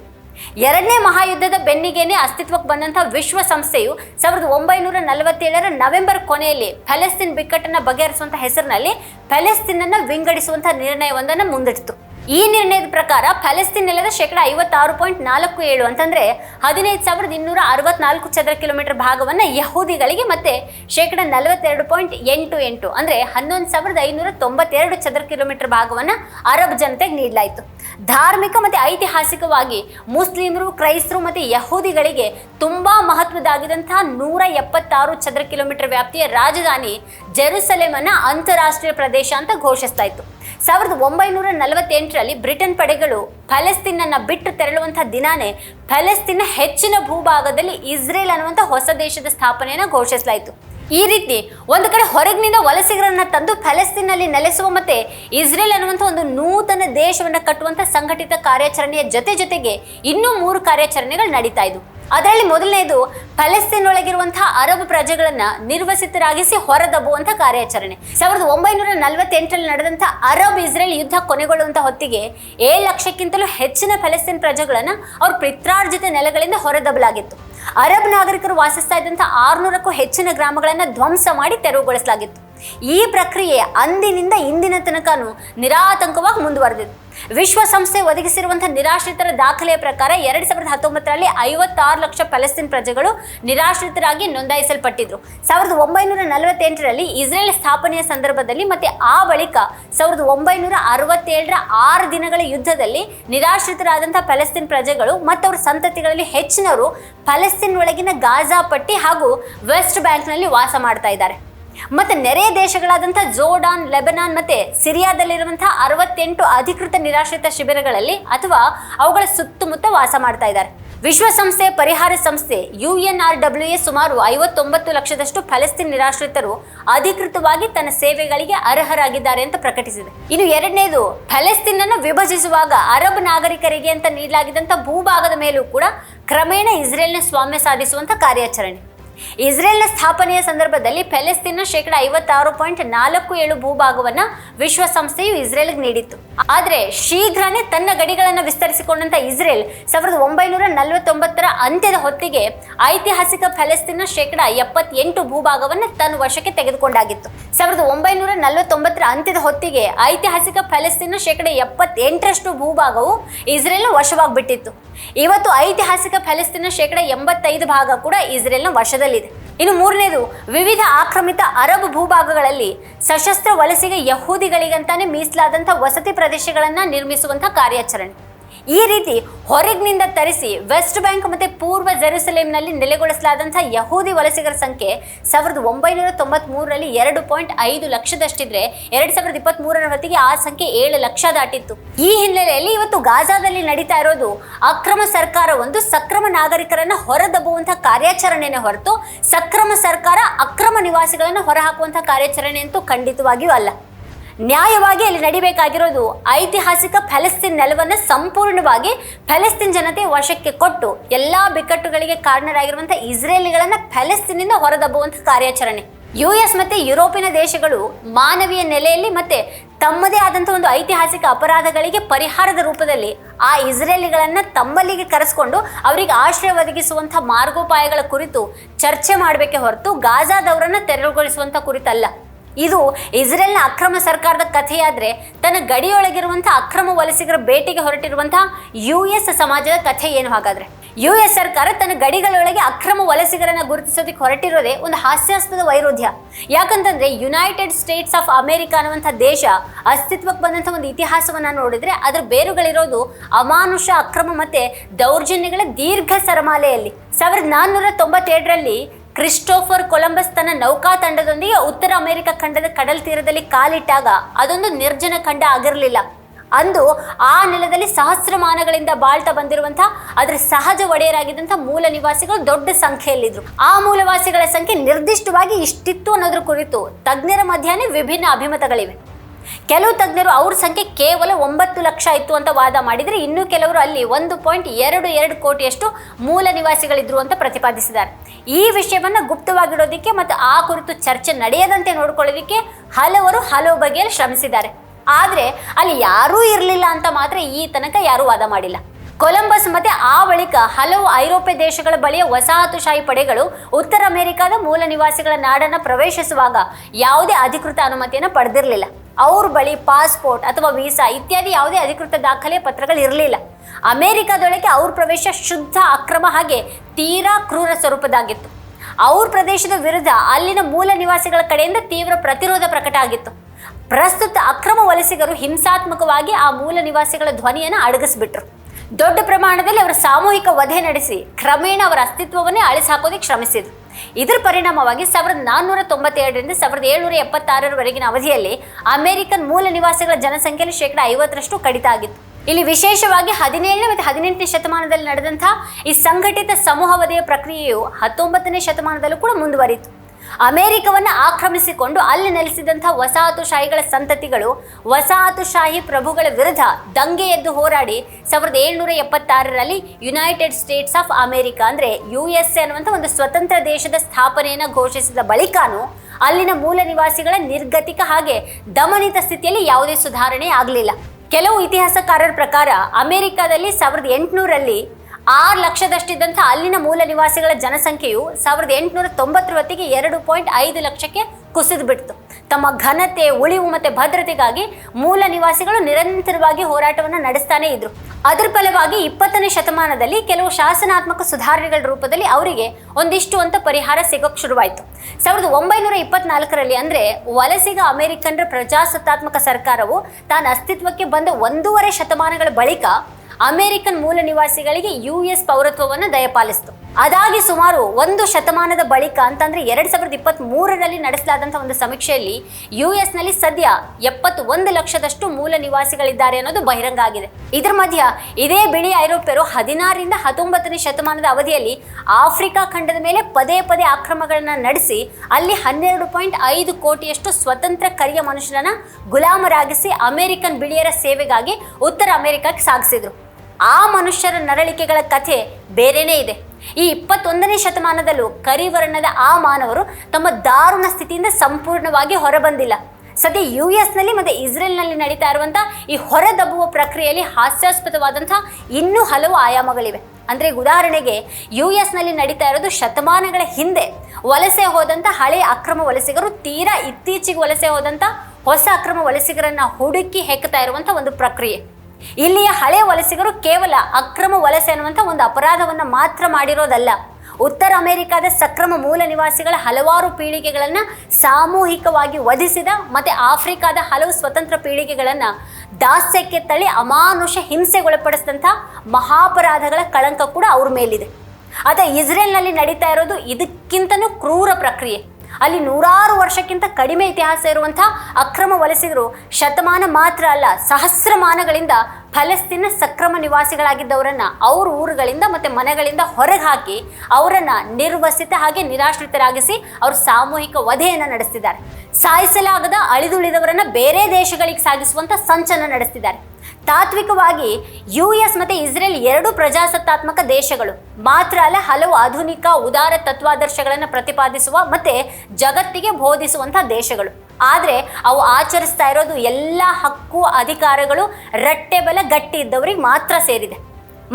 ಎರಡನೇ ಮಹಾಯುದ್ಧದ ಬೆನ್ನಿಗೆನೆ ಅಸ್ತಿತ್ವಕ್ಕೆ ಬಂದಂತಹ ವಿಶ್ವಸಂಸ್ಥೆಯು ಸಾವಿರದ ಒಂಬೈನೂರ ನಲವತ್ತೇಳರ ನವೆಂಬರ್ ಕೊನೆಯಲ್ಲಿ ಫೆಲೆಸ್ತೀನ್ ಬಿಕ್ಕಟ್ಟನ್ನು ಬಗೆಹರಿಸುವಂಥ ಹೆಸರಿನಲ್ಲಿ ಫೆಲೆಸ್ತೀನನ್ನು ವಿಂಗಡಿಸುವಂಥ ನಿರ್ಣಯವೊಂದನ್ನು ಮುಂದಿಡ್ತು. ಈ ನಿರ್ಣಯದ ಪ್ರಕಾರ ಫಲಸ್ತೀನ್ ನೆಲದ ಶೇಕಡ ಐವತ್ತಾರು ಪಾಯಿಂಟ್ ನಾಲ್ಕು ಏಳು ಅಂತಂದ್ರೆ ಹದಿನೈದು ಸಾವಿರದ ಇನ್ನೂರ ಅರವತ್ನಾಲ್ಕು ಚದರ ಕಿಲೋಮೀಟರ್ ಭಾಗವನ್ನು ಯಹೂದಿಗಳಿಗೆ ಮತ್ತೆ ಶೇಕಡ ನಲವತ್ತೆರಡು ಪಾಯಿಂಟ್ ಎಂಟು ಎಂಟು, ಅಂದ್ರೆ ಹನ್ನೊಂದು ಸಾವಿರದ ಐನೂರ ತೊಂಬತ್ತೆರಡು ಚದರ ಕಿಲೋಮೀಟರ್ ಭಾಗವನ್ನು ಅರಬ್ ಜನತೆಗೆ ನೀಡಲಾಯಿತು. ಧಾರ್ಮಿಕ ಮತ್ತು ಐತಿಹಾಸಿಕವಾಗಿ ಮುಸ್ಲಿಮರು, ಕ್ರೈಸ್ತರು ಮತ್ತು ಯಹೂದಿಗಳಿಗೆ ತುಂಬ ಮಹತ್ವದಾಗಿದ್ದಂತಹ ನೂರ ಎಪ್ಪತ್ತಾರು ಚದರ ಕಿಲೋಮೀಟರ್ ವ್ಯಾಪ್ತಿಯ ರಾಜಧಾನಿ ಜೆರುಸಲೇಮನ್ನ ಅಂತಾರಾಷ್ಟ್ರೀಯ ಪ್ರದೇಶ ಅಂತ ಘೋಷಿಸ್ತಾ ಇತ್ತು. ಸಾವಿರದ ಒಂಬೈನೂರ ನಲವತ್ತೆಂಟರಲ್ಲಿ ಬ್ರಿಟನ್ ಪಡೆಗಳು ಫಲಸ್ತೀನನ್ನು ಬಿಟ್ಟು ತೆರಳುವಂಥ ದಿನಾನೇ ಫಲಸ್ತೀನ ಹೆಚ್ಚಿನ ಭೂಭಾಗದಲ್ಲಿ ಇಸ್ರೇಲ್ ಅನ್ನುವಂಥ ಹೊಸ ದೇಶದ ಸ್ಥಾಪನೆಯನ್ನು ಘೋಷಿಸಲಾಯಿತು ಈ ರೀತಿ ಒಂದು ಕಡೆ ಹೊರಗಿನಿಂದ ವಲಸಿಗರನ್ನ ತಂದು ಫೆಲೆಸ್ತೀನಲ್ಲಿ ನೆಲೆಸುವ ಮತ್ತೆ ಇಸ್ರೇಲ್ ಅನ್ನುವಂಥ ಒಂದು ನೂತನ ದೇಶವನ್ನು ಕಟ್ಟುವಂಥ ಸಂಘಟಿತ ಕಾರ್ಯಾಚರಣೆಯ ಜೊತೆ ಜೊತೆಗೆ ಇನ್ನೂ ಮೂರು ಕಾರ್ಯಾಚರಣೆಗಳು ನಡೀತಾ ಇದ್ವು. ಅದರಲ್ಲಿ ಮೊದಲನೇದು ಪ್ಯಾಲೆಸ್ತೀನ್ ಒಳಗಿರುವಂತಹ ಅರಬ್ ಪ್ರಜೆಗಳನ್ನ ನಿರ್ವಸಿತರಾಗಿಸಿ ಹೊರದಬ್ಬುವಂತಹ ಕಾರ್ಯಾಚರಣೆ. ಸಾವಿರದ ಒಂಬೈನೂರ ನಲವತ್ತೆಂಟರಲ್ಲಿ ನಡೆದಂತಹ ಅರಬ್ ಇಸ್ರೇಲ್ ಯುದ್ಧ ಕೊನೆಗೊಳ್ಳುವಂತಹ ಹೊತ್ತಿಗೆ ಏಳು ಲಕ್ಷಕ್ಕಿಂತಲೂ ಹೆಚ್ಚಿನ ಪ್ಯಾಲೆಸ್ತೀನ್ ಪ್ರಜೆಗಳನ್ನ ಅವ್ರ ಪಿತ್ರಾರ್ಜಿತ ನೆಲೆಗಳಿಂದ ಹೊರದಬ್ಬಲಾಗಿತ್ತು. ಅರಬ್ ನಾಗರಿಕರು ವಾಸಿಸ್ತಾ ಇದ್ದಂಥ ಆರುನೂರಕ್ಕೂ ಹೆಚ್ಚಿನ ಗ್ರಾಮಗಳನ್ನು ಧ್ವಂಸ ಮಾಡಿ ತೆರವುಗೊಳಿಸಲಾಗಿತ್ತು. ಈ ಪ್ರಕ್ರಿಯೆ ಅಂದಿನಿಂದ ಇಂದಿನ ತನಕನೂ ನಿರಾತಂಕವಾಗಿ ಮುಂದುವರೆದಿದೆ. ವಿಶ್ವಸಂಸ್ಥೆ ಒದಗಿಸಿರುವಂತಹ ನಿರಾಶ್ರಿತರ ದಾಖಲೆಯ ಪ್ರಕಾರ ಎರಡ್ ಸಾವಿರದ ಹತ್ತೊಂಬತ್ತರಲ್ಲಿ ಐವತ್ತಾರು ಲಕ್ಷ ಪ್ಯಾಲೆಸ್ತೀನ್ ಪ್ರಜೆಗಳು ನಿರಾಶ್ರಿತರಾಗಿ ನೋಂದಾಯಿಸಲ್ಪಟ್ಟಿದ್ರು. ಸಾವಿರದ ಒಂಬೈನೂರ ನಲವತ್ತೆಂಟರಲ್ಲಿ ಇಸ್ರೇಲ್ ಸ್ಥಾಪನೆಯ ಸಂದರ್ಭದಲ್ಲಿ ಮತ್ತೆ ಆ ಬಳಿಕ ಸಾವಿರದ ಒಂಬೈನೂರ ಅರವತ್ತೇಳರ ಆರು ದಿನಗಳ ಯುದ್ಧದಲ್ಲಿ ನಿರಾಶ್ರಿತರಾದಂತಹ ಪ್ಯಾಲೆಸ್ತೀನ್ ಪ್ರಜೆಗಳು ಮತ್ತು ಅವರ ಸಂತತಿಗಳಲ್ಲಿ ಹೆಚ್ಚಿನವರು ಪ್ಯಾಲೆಸ್ತೀನ್ ಒಳಗಿನ ಗಾಜಾ ಪಟ್ಟಿ ಹಾಗೂ ವೆಸ್ಟ್ ಬ್ಯಾಂಕ್ನಲ್ಲಿ ವಾಸ ಮಾಡ್ತಾ ಇದ್ದಾರೆ. ಮತ್ತೆ ನೆರೆಯ ದೇಶಗಳಾದಂಥ ಜೋರ್ಡಾನ್, ಲೆಬನಾನ್ ಮತ್ತೆ ಸಿರಿಯಾದಲ್ಲಿರುವಂತಹ ಅರವತ್ತೆಂಟು ಅಧಿಕೃತ ನಿರಾಶ್ರಿತ ಶಿಬಿರಗಳಲ್ಲಿ ಅಥವಾ ಅವುಗಳ ಸುತ್ತಮುತ್ತ ವಾಸ ಮಾಡ್ತಾ ಇದ್ದಾರೆ. ವಿಶ್ವಸಂಸ್ಥೆ ಪರಿಹಾರ ಸಂಸ್ಥೆ U N R W A ಸುಮಾರು ಐವತ್ತೊಂಬತ್ತು ಲಕ್ಷದಷ್ಟು ಫಲಸ್ತೀನ್ ನಿರಾಶ್ರಿತರು ಅಧಿಕೃತವಾಗಿ ತನ್ನ ಸೇವೆಗಳಿಗೆ ಅರ್ಹರಾಗಿದ್ದಾರೆ ಅಂತ ಪ್ರಕಟಿಸಿದೆ. ಇನ್ನು ಎರಡನೇದು ಫಲಸ್ತೀನ್ ಅನ್ನು ವಿಭಜಿಸುವಾಗ ಅರಬ್ ನಾಗರಿಕರಿಗೆ ಅಂತ ನೀಡಲಾಗಿದ್ದಂಥ ಭೂಭಾಗದ ಮೇಲೂ ಕೂಡ ಕ್ರಮೇಣ ಇಸ್ರೇಲ್ನ ಸ್ವಾಮ್ಯ ಸಾಧಿಸುವಂಥ ಕಾರ್ಯಾಚರಣೆ. ಇಸ್ರೇಲ್ನ ಸ್ಥಾಪನೆಯ ಸಂದರ್ಭದಲ್ಲಿ ಫೆಲೆಸ್ತೀನ್ನ ಶೇಕಡ ಐವತ್ತಾರು ಪಾಯಿಂಟ್ ನಾಲ್ಕು ಏಳು ಭೂಭಾಗವನ್ನ ವಿಶ್ವಸಂಸ್ಥೆಯು ಇಸ್ರೇಲ್ಗೆ ನೀಡಿತ್ತು. ಆದರೆ ಶೀಘ್ರನೇ ತನ್ನ ಗಡಿಗಳನ್ನು ವಿಸ್ತರಿಸಿಕೊಂಡಂತ ಇಸ್ರೇಲ್ ಸಾವಿರದ ಒಂಬೈನೂರ ನಲವತ್ತೊಂಬತ್ತರ ಅಂತ್ಯದ ಹೊತ್ತಿಗೆ ಐತಿಹಾಸಿಕ ಫೆಲೆಸ್ತೀನ್ನ ಶೇಕಡ ಎಪ್ಪತ್ತೆಂಟು ಭೂಭಾಗವನ್ನು ತನ್ನ ವಶಕ್ಕೆ ತೆಗೆದುಕೊಂಡಾಗಿತ್ತು. ಸಾವಿರದ ಒಂಬೈನೂರ ನಲವತ್ತೊಂಬತ್ತರ ಅಂತ್ಯದ ಹೊತ್ತಿಗೆ ಐತಿಹಾಸಿಕ ಫೆಲೆಸ್ತೀನ್ನ ಶೇಕಡ ಎಪ್ಪತ್ತೆಂಟರಷ್ಟು ಭೂಭಾಗವು ಇಸ್ರೇಲ್ನ ವಶವಾಗಿಬಿಟ್ಟಿತ್ತು. ಇವತ್ತು ಐತಿಹಾಸಿಕ ಫೆಲೆಸ್ತೀನ್ನ ಶೇಕಡ ಎಂಬತ್ತೈದು ಭಾಗ ಕೂಡ ಇಸ್ರೇಲ್ನ ಇನ್ನು ಮೂರನೇದು ವಿವಿಧ ಆಕ್ರಮಿತ ಅರಬ್ ಭೂಭಾಗಗಳಲ್ಲಿ ಸಶಸ್ತ್ರ ವಲಸೆಗೆ ಯಹೂದಿಗಳಿಗಂತಾನೆ ಮೀಸಲಾದಂಥ ವಸತಿ ಪ್ರದೇಶಗಳನ್ನು ನಿರ್ಮಿಸುವಂಥ ಕಾರ್ಯಾಚರಣೆ. ಈ ರೀತಿ ಹೊರಗಿನಿಂದ ತರಿಸಿ ವೆಸ್ಟ್ ಬ್ಯಾಂಕ್ ಮತ್ತೆ ಪೂರ್ವ ಜೆರುಸಲೇಂನಲ್ಲಿ ನೆಲೆಗೊಳಿಸಲಾದಂಥ ಯಹೂದಿ ವಲಸಿಗರ ಸಂಖ್ಯೆ ಸಾವಿರದ ಒಂಬೈನೂರ ತೊಂಬತ್ಮೂರರಲ್ಲಿ ಎರಡು ಪಾಯಿಂಟ್ ಐದು ಲಕ್ಷದಷ್ಟಿದ್ರೆ ಎರಡು ಸಾವಿರದ ಇಪ್ಪತ್ತ್ ಮೂರರ ಹೊತ್ತಿಗೆ ಆ ಸಂಖ್ಯೆ ಏಳು ಲಕ್ಷ ದಾಟಿತ್ತು. ಈ ಹಿನ್ನೆಲೆಯಲ್ಲಿ ಇವತ್ತು ಗಾಜಾದಲ್ಲಿ ನಡೀತಾ ಇರೋದು ಅಕ್ರಮ ಸರ್ಕಾರ ಒಂದು ಸಕ್ರಮ ನಾಗರಿಕರನ್ನ ಹೊರದಬ್ಬುವಂತಹ ಕಾರ್ಯಾಚರಣೆಯೇ ಹೊರತು ಸಕ್ರಮ ಸರ್ಕಾರ ಅಕ್ರಮ ನಿವಾಸಿಗಳನ್ನು ಹೊರಹಾಕುವಂತಹ ಕಾರ್ಯಾಚರಣೆ ಅಂತೂ ಖಂಡಿತವಾಗಿಯೂ ಅಲ್ಲ. ನ್ಯಾಯವಾಗಿ ಅಲ್ಲಿ ನಡಿಬೇಕಾಗಿರೋದು ಐತಿಹಾಸಿಕ ಫೆಲಸ್ತೀನ್ ನೆಲವನ್ನು ಸಂಪೂರ್ಣವಾಗಿ ಫೆಲಸ್ತೀನ್ ಜನತೆ ವಶಕ್ಕೆ ಕೊಟ್ಟು ಎಲ್ಲ ಬಿಕ್ಕಟ್ಟುಗಳಿಗೆ ಕಾರಣರಾಗಿರುವಂಥ ಇಸ್ರೇಲಿಗಳನ್ನ ಫೆಲಸ್ತೀನಿಂದ ಹೊರದಬ್ಬುವಂಥ ಕಾರ್ಯಾಚರಣೆ. ಯು ಎಸ್ ಮತ್ತೆ ಯುರೋಪಿನ ದೇಶಗಳು ಮಾನವೀಯ ನೆಲೆಯಲ್ಲಿ ಮತ್ತೆ ತಮ್ಮದೇ ಆದಂಥ ಒಂದು ಐತಿಹಾಸಿಕ ಅಪರಾಧಗಳಿಗೆ ಪರಿಹಾರದ ರೂಪದಲ್ಲಿ ಆ ಇಸ್ರೇಲಿಗಳನ್ನ ತಮ್ಮಲ್ಲಿಗೆ ಕರೆಸ್ಕೊಂಡು ಅವರಿಗೆ ಆಶ್ರಯ ಒದಗಿಸುವಂಥ ಮಾರ್ಗೋಪಾಯಗಳ ಕುರಿತು ಚರ್ಚೆ ಮಾಡಬೇಕೆ ಹೊರತು ಗಾಜಾದವರನ್ನ ತೆರವುಗೊಳಿಸುವಂತ ಕುರಿತಲ್ಲ. ಇದು ಇಸ್ರೇಲ್ನ ಅಕ್ರಮ ಸರ್ಕಾರದ ಕಥೆಯಾದರೆ ತನ್ನ ಗಡಿಯೊಳಗಿರುವಂಥ ಅಕ್ರಮ ವಲಸಿಗರ ಭೇಟಿಗೆ ಹೊರಟಿರುವಂಥ ಯು ಎಸ್ ಸಮಾಜದ ಕಥೆ ಏನು ಹಾಗಾದರೆ? ಯು ಎಸ್ ಸರ್ಕಾರ ತನ್ನ ಗಡಿಗಳೊಳಗೆ ಅಕ್ರಮ ವಲಸಿಗರನ್ನು ಗುರುತಿಸೋದಕ್ಕೆ ಹೊರಟಿರೋದೇ ಒಂದು ಹಾಸ್ಯಾಸ್ಪದ ವೈರುಧ್ಯ. ಯಾಕಂತಂದ್ರೆ ಯುನೈಟೆಡ್ ಸ್ಟೇಟ್ಸ್ ಆಫ್ ಅಮೆರಿಕ ಅನ್ನುವಂಥ ದೇಶ ಅಸ್ತಿತ್ವಕ್ಕೆ ಬಂದಂಥ ಒಂದು ಇತಿಹಾಸವನ್ನು ನೋಡಿದರೆ ಅದರ ಬೇರುಗಳಿರೋದು ಅಮಾನುಷ ಅಕ್ರಮ ಮತ್ತೆ ದೌರ್ಜನ್ಯಗಳ ದೀರ್ಘ ಸರಮಾಲೆಯಲ್ಲಿ. ಸಾವಿರದ ನಾನ್ನೂರ ತೊಂಬತ್ತೆರಡರಲ್ಲಿ ಕ್ರಿಸ್ಟೋಫರ್ ಕೊಲಂಬಸ್ ತನ್ನ ನೌಕಾ ತಂಡದೊಂದಿಗೆ ಉತ್ತರ ಅಮೆರಿಕ ಖಂಡದ ಕಡಲ್ ತೀರದಲ್ಲಿ ಕಾಲಿಟ್ಟಾಗ ಅದೊಂದು ನಿರ್ಜನ ಖಂಡ ಆಗಿರಲಿಲ್ಲ. ಅಂದು ಆ ನೆಲದಲ್ಲಿ ಸಹಸ್ರಮಾನಗಳಿಂದ ಬಾಳ್ತಾ ಬಂದಿರುವಂತಹ ಅದರ ಸಹಜ ಒಡೆಯರಾಗಿದ್ದಂಥ ಮೂಲ ನಿವಾಸಿಗಳು ದೊಡ್ಡ ಸಂಖ್ಯೆಯಲ್ಲಿದ್ದರು. ಆ ಮೂಲವಾಸಿಗಳ ಸಂಖ್ಯೆ ನಿರ್ದಿಷ್ಟವಾಗಿ ಇಷ್ಟಿತ್ತು ಅನ್ನೋದ್ರ ಕುರಿತು ತಜ್ಞರ ಮಧ್ಯಾಹ್ನ ವಿಭಿನ್ನ ಅಭಿಮತಗಳಿವೆ. ಕೆಲವು ತಜ್ಞರು ಅವ್ರ ಸಂಖ್ಯೆ ಕೇವಲ ಒಂಬತ್ತು ಲಕ್ಷ ಇತ್ತು ಅಂತ ವಾದ ಮಾಡಿದರೆ ಇನ್ನು ಕೆಲವರು ಅಲ್ಲಿ ಒಂದು ಪಾಯಿಂಟ್ ಎರಡು ಎರಡು ಕೋಟಿಯಷ್ಟು ಮೂಲ ನಿವಾಸಿಗಳಿದ್ರು ಅಂತ ಪ್ರತಿಪಾದಿಸಿದ್ದಾರೆ. ಈ ವಿಷಯವನ್ನು ಗುಪ್ತವಾಗಿಡೋದಕ್ಕೆ ಮತ್ತು ಆ ಕುರಿತು ಚರ್ಚೆ ನಡೆಯದಂತೆ ನೋಡಿಕೊಳ್ಳೋದಕ್ಕೆ ಹಲವರು ಹಲವು ಬಗೆಯಲ್ಲಿ ಶ್ರಮಿಸಿದ್ದಾರೆ. ಆದರೆ ಅಲ್ಲಿ ಯಾರೂ ಇರಲಿಲ್ಲ ಅಂತ ಮಾತ್ರ ಈ ತನಕ ಯಾರೂ ವಾದ ಮಾಡಿಲ್ಲ. ಕೊಲಂಬಸ್ ಮತ್ತೆ ಆ ಬಳಿಕ ಹಲವು ಐರೋಪ್ಯ ದೇಶಗಳ ಬಳಿಯ ವಸಾಹತುಶಾಹಿ ಪಡೆಗಳು ಉತ್ತರ ಅಮೆರಿಕಾದ ಮೂಲ ನಿವಾಸಿಗಳ ನಾಡನ್ನು ಪ್ರವೇಶಿಸುವಾಗ ಯಾವುದೇ ಅಧಿಕೃತ ಅನುಮತಿಯನ್ನು ಪಡೆದಿರಲಿಲ್ಲ. ಅವ್ರ ಬಳಿ ಪಾಸ್ಪೋರ್ಟ್ ಅಥವಾ ವೀಸಾ ಇತ್ಯಾದಿ ಯಾವುದೇ ಅಧಿಕೃತ ದಾಖಲೆ ಪತ್ರಗಳು ಇರಲಿಲ್ಲ. ಅಮೆರಿಕದೊಳಗೆ ಅವ್ರ ಪ್ರವೇಶ ಶುದ್ಧ, ಅಕ್ರಮ ಹಾಗೆ ತೀರಾ ಕ್ರೂರ ಸ್ವರೂಪದಾಗಿತ್ತು ಅವ್ರ ಪ್ರದೇಶದ ವಿರುದ್ಧ ಅಲ್ಲಿನ ಮೂಲ ನಿವಾಸಿಗಳ ಕಡೆಯಿಂದ ತೀವ್ರ ಪ್ರತಿರೋಧ ಪ್ರಕಟ ಆಗಿತ್ತು. ಪ್ರಸ್ತುತ ಅಕ್ರಮ ವಲಸಿಗರು ಹಿಂಸಾತ್ಮಕವಾಗಿ ಆ ಮೂಲ ನಿವಾಸಿಗಳ ಧ್ವನಿಯನ್ನು ಅಡಗಿಸ್ಬಿಟ್ರು. ದೊಡ್ಡ ಪ್ರಮಾಣದಲ್ಲಿ ಅವರ ಸಾಮೂಹಿಕ ವಧೆ ನಡೆಸಿ ಕ್ರಮೇಣ ಅವರ ಅಸ್ತಿತ್ವವನ್ನೇ ಅಳಿಸಾಕೋದಕ್ಕೆ ಶ್ರಮಿಸಿದ್ರು. ಇದರ ಪರಿಣಾಮವಾಗಿ ಸಾವಿರದ ನಾನ್ನೂರ ತೊಂಬತ್ತೆರಡರಿಂದ ಸಾವಿರದ ಏಳ್ನೂರ ಎಪ್ಪತ್ತಾರರವರೆಗಿನ ಅವಧಿಯಲ್ಲಿ ಅಮೆರಿಕನ್ ಮೂಲ ನಿವಾಸಿಗಳ ಜನಸಂಖ್ಯೆಯಲ್ಲಿ ಶೇಕಡ ಐವತ್ತರಷ್ಟು ಕಡಿತ ಆಗಿತ್ತು. ಇಲ್ಲಿ ವಿಶೇಷವಾಗಿ ಹದಿನೇಳನೇ ಮತ್ತು ಹದಿನೆಂಟನೇ ಶತಮಾನದಲ್ಲಿ ನಡೆದಂಥ ಈ ಸಂಘಟಿತ ಸಮೂಹವಧಿಯ ಪ್ರಕ್ರಿಯೆಯು ಹತ್ತೊಂಬತ್ತನೇ ಶತಮಾನದಲ್ಲೂ ಕೂಡ ಮುಂದುವರಿಯಿತು. ಅಮೆರಿಕವನ್ನು ಆಕ್ರಮಿಸಿಕೊಂಡು ಅಲ್ಲಿ ನೆಲೆಸಿದಂಥ ವಸಾಹತುಶಾಹಿಗಳ ಸಂತತಿಗಳು, ವಸಾಹತುಶಾಹಿ ಪ್ರಭುಗಳ ವಿರುದ್ಧ ದಂಗೆ ಎದ್ದು ಹೋರಾಡಿ ಸಾವಿರದ ಏಳ್ನೂರ ಎಪ್ಪತ್ತಾರರಲ್ಲಿ ಯುನೈಟೆಡ್ ಸ್ಟೇಟ್ಸ್ ಆಫ್ ಅಮೆರಿಕ ಅಂದರೆ ಯು ಎಸ್ ಎ ಅನ್ನುವಂಥ ಒಂದು ಸ್ವತಂತ್ರ ದೇಶದ ಸ್ಥಾಪನೆಯನ್ನು ಘೋಷಿಸಿದ ಬಳಿಕನೂ ಅಲ್ಲಿನ ಮೂಲ ನಿವಾಸಿಗಳ ನಿರ್ಗತಿಕ ಹಾಗೆ ದಮನಿತ ಸ್ಥಿತಿಯಲ್ಲಿ ಯಾವುದೇ ಸುಧಾರಣೆ ಆಗಲಿಲ್ಲ. ಕೆಲವು ಇತಿಹಾಸಕಾರರ ಪ್ರಕಾರ ಅಮೆರಿಕದಲ್ಲಿ ಸಾವಿರದ ಎಂಟುನೂರಲ್ಲಿ ಆರು ಲಕ್ಷದಷ್ಟಿದ್ದಂಥ ಅಲ್ಲಿನ ಮೂಲ ನಿವಾಸಿಗಳ ಜನಸಂಖ್ಯೆಯು ಸಾವಿರದ ಎಂಟುನೂರ ತೊಂಬತ್ತರ ಹೊತ್ತಿಗೆ ಎರಡು ಪಾಯಿಂಟ್ ಐದು ಲಕ್ಷಕ್ಕೆ ಕುಸಿದು ಬಿಡ್ತು. ತಮ್ಮ ಘನತೆ, ಉಳಿವು ಮತ್ತು ಭದ್ರತೆಗಾಗಿ ಮೂಲ ನಿವಾಸಿಗಳು ನಿರಂತರವಾಗಿ ಹೋರಾಟವನ್ನು ನಡೆಸ್ತಾನೆ ಇದ್ರು. ಅದರ ಫಲವಾಗಿ ಇಪ್ಪತ್ತನೇ ಶತಮಾನದಲ್ಲಿ ಕೆಲವು ಶಾಸನಾತ್ಮಕ ಸುಧಾರಣೆಗಳ ರೂಪದಲ್ಲಿ ಅವರಿಗೆ ಒಂದಿಷ್ಟು ಅಂತ ಪರಿಹಾರ ಸಿಗೋಕ್ ಶುರುವಾಯಿತು. ಸಾವಿರದ ಒಂಬೈನೂರ ಇಪ್ಪತ್ನಾಲ್ಕರಲ್ಲಿ ಅಂದರೆ ವಲಸಿಗ ಅಮೆರಿಕನ್ರ ಪ್ರಜಾಸತ್ತಾತ್ಮಕ ಸರ್ಕಾರವು ತಾನು ಅಸ್ತಿತ್ವಕ್ಕೆ ಬಂದ ಒಂದೂವರೆ ಶತಮಾನಗಳ ಬಳಿಕ ಅಮೆರಿಕನ್ ಮೂಲ ನಿವಾಸಿಗಳಿಗೆ ಯು ಎಸ್ ಪೌರತ್ವವನ್ನು ದಯಪಾಲಿಸಿತು. ಅದಾಗಿ ಸುಮಾರು ಒಂದು ಶತಮಾನದ ಬಳಿಕ ಅಂತಂದ್ರೆ ಎರಡ್ ಸಾವಿರದ ಇಪ್ಪತ್ತ್ ಮೂರರಲ್ಲಿ ನಡೆಸಲಾದಂತಹ ಒಂದು ಸಮೀಕ್ಷೆಯಲ್ಲಿ ಯು ಎಸ್ನಲ್ಲಿ ಸದ್ಯ ಎಪ್ಪತ್ತು ಒಂದು ಲಕ್ಷದಷ್ಟು ಮೂಲ ನಿವಾಸಿಗಳಿದ್ದಾರೆ ಅನ್ನೋದು ಬಹಿರಂಗ ಆಗಿದೆ. ಇದರ ಮಧ್ಯ ಇದೇ ಬಿಳಿ ಐರೋಪ್ಯರು ಹದಿನಾರರಿಂದ ಹತ್ತೊಂಬತ್ತನೇ ಶತಮಾನದ ಅವಧಿಯಲ್ಲಿ ಆಫ್ರಿಕಾ ಖಂಡದ ಮೇಲೆ ಪದೇ ಪದೇ ಆಕ್ರಮಗಳನ್ನ ನಡೆಸಿ ಅಲ್ಲಿ ಹನ್ನೆರಡು ಪಾಯಿಂಟ್ ಐದು ಕೋಟಿಯಷ್ಟು ಸ್ವತಂತ್ರ ಕರಿಯ ಮನುಷ್ಯರನ್ನ ಗುಲಾಮರಾಗಿಸಿ ಅಮೆರಿಕನ್ ಬಿಳಿಯರ ಸೇವೆಗಾಗಿ ಉತ್ತರ ಅಮೆರಿಕಕ್ಕೆ ಸಾಗಿಸಿದ್ರು. ಆ ಮನುಷ್ಯರ ನರಳಿಕೆಗಳ ಕಥೆ ಬೇರೆನೇ ಇದೆ. ಈ ಇಪ್ಪತ್ತೊಂದನೇ ಶತಮಾನದಲ್ಲೂ ಕರಿವರ್ಣದ ಆ ಮಾನವರು ತಮ್ಮ ದಾರುಣ ಸ್ಥಿತಿಯಿಂದ ಸಂಪೂರ್ಣವಾಗಿ ಹೊರಬಂದಿಲ್ಲ. ಸದ್ಯ ಯು ಎಸ್ನಲ್ಲಿ ಮತ್ತು ಇಸ್ರೇಲ್ನಲ್ಲಿ ನಡೀತಾ ಇರುವಂಥ ಈ ಹೊರದಬ್ಬುವ ಪ್ರಕ್ರಿಯೆಯಲ್ಲಿ ಹಾಸ್ಯಾಸ್ಪದವಾದಂಥ ಇನ್ನೂ ಹಲವು ಆಯಾಮಗಳಿವೆ. ಅಂದರೆ ಉದಾಹರಣೆಗೆ ಯು ಎಸ್ನಲ್ಲಿ ನಡೀತಾ ಇರೋದು ಶತಮಾನಗಳ ಹಿಂದೆ ವಲಸೆ ಹೋದಂಥ ಹಳೆಯ ಅಕ್ರಮ ವಲಸಿಗರು ತೀರಾ ಇತ್ತೀಚೆಗೆ ವಲಸೆ ಹೋದಂಥ ಹೊಸ ಅಕ್ರಮ ವಲಸಿಗರನ್ನ ಹುಡುಕಿ ಹೆಕ್ತಾ ಇರುವಂಥ ಒಂದು ಪ್ರಕ್ರಿಯೆ. ಇಲ್ಲಿಯ ಹಳೆ ವಲಸಿಗರು ಕೇವಲ ಅಕ್ರಮ ವಲಸೆ ಅನ್ನುವಂಥ ಒಂದು ಅಪರಾಧವನ್ನು ಮಾತ್ರ ಮಾಡಿರೋದಲ್ಲ. ಉತ್ತರ ಅಮೆರಿಕಾದ ಸಕ್ರಮ ಮೂಲ ನಿವಾಸಿಗಳ ಹಲವಾರು ಪೀಳಿಗೆಗಳನ್ನು ಸಾಮೂಹಿಕವಾಗಿ ವಧಿಸಿದ ಮತ್ತು ಆಫ್ರಿಕಾದ ಹಲವು ಸ್ವತಂತ್ರ ಪೀಳಿಗೆಗಳನ್ನು ದಾಸ್ಯಕ್ಕೆ ತಳ್ಳಿ ಅಮಾನುಷ ಹಿಂಸೆಗೊಳಪಡಿಸಿದಂಥ ಮಹಾಪರಾಧಗಳ ಕಳಂಕ ಕೂಡ ಅವ್ರ ಮೇಲಿದೆ. ಅದೇ ಇಸ್ರೇಲ್ನಲ್ಲಿ ನಡೀತಾ ಇರೋದು ಇದಕ್ಕಿಂತನೂ ಕ್ರೂರ ಪ್ರಕ್ರಿಯೆ. ಅಲ್ಲಿ ನೂರಾರು ವರ್ಷಕ್ಕಿಂತ ಕಡಿಮೆ ಇತಿಹಾಸ ಇರುವಂಥ ಅಕ್ರಮ ವಲಸಿಗರು ಶತಮಾನ ಮಾತ್ರ ಅಲ್ಲ, ಸಹಸ್ರಮಾನಗಳಿಂದ ಫಲಸ್ತೀನ ಸಕ್ರಮ ನಿವಾಸಿಗಳಾಗಿದ್ದವರನ್ನ ಅವ್ರ ಊರುಗಳಿಂದ ಮತ್ತು ಮನೆಗಳಿಂದ ಹೊರಗೆ ಹಾಕಿ ಅವರನ್ನ ನಿರ್ವಸಿತ ಹಾಗೆ ನಿರಾಶ್ರಿತರಾಗಿಸಿ ಅವರು ಸಾಮೂಹಿಕ ವಧೆಯನ್ನು ನಡೆಸ್ತಿದ್ದಾರೆ. ಸಾಯಿಸಲಾಗದ ಅಳಿದುಳಿದವರನ್ನ ಬೇರೆ ದೇಶಗಳಿಗೆ ಸಾಗಿಸುವಂಥ ಸಂಚನ ನಡೆಸ್ತಿದ್ದಾರೆ. ತಾತ್ವಿಕವಾಗಿ ಯು ಎಸ್ ಮತ್ತು ಇಸ್ರೇಲ್ ಎರಡು ಪ್ರಜಾಸತ್ತಾತ್ಮಕ ದೇಶಗಳು. ಮಾತ್ರ ಅಲ್ಲ, ಹಲವು ಆಧುನಿಕ ಉದಾರ ತತ್ವಾದರ್ಶಗಳನ್ನು ಪ್ರತಿಪಾದಿಸುವ ಮತ್ತು ಜಗತ್ತಿಗೆ ಬೋಧಿಸುವಂಥ ದೇಶಗಳು. ಆದರೆ ಅವು ಆಚರಿಸ್ತಾ ಇರೋದು ಎಲ್ಲ ಹಕ್ಕು ಅಧಿಕಾರಗಳು ರಟ್ಟೆ ಬಲ ಗಟ್ಟಿ ಇದ್ದವರಿಗೆ ಮಾತ್ರ ಸೇರಿದೆ.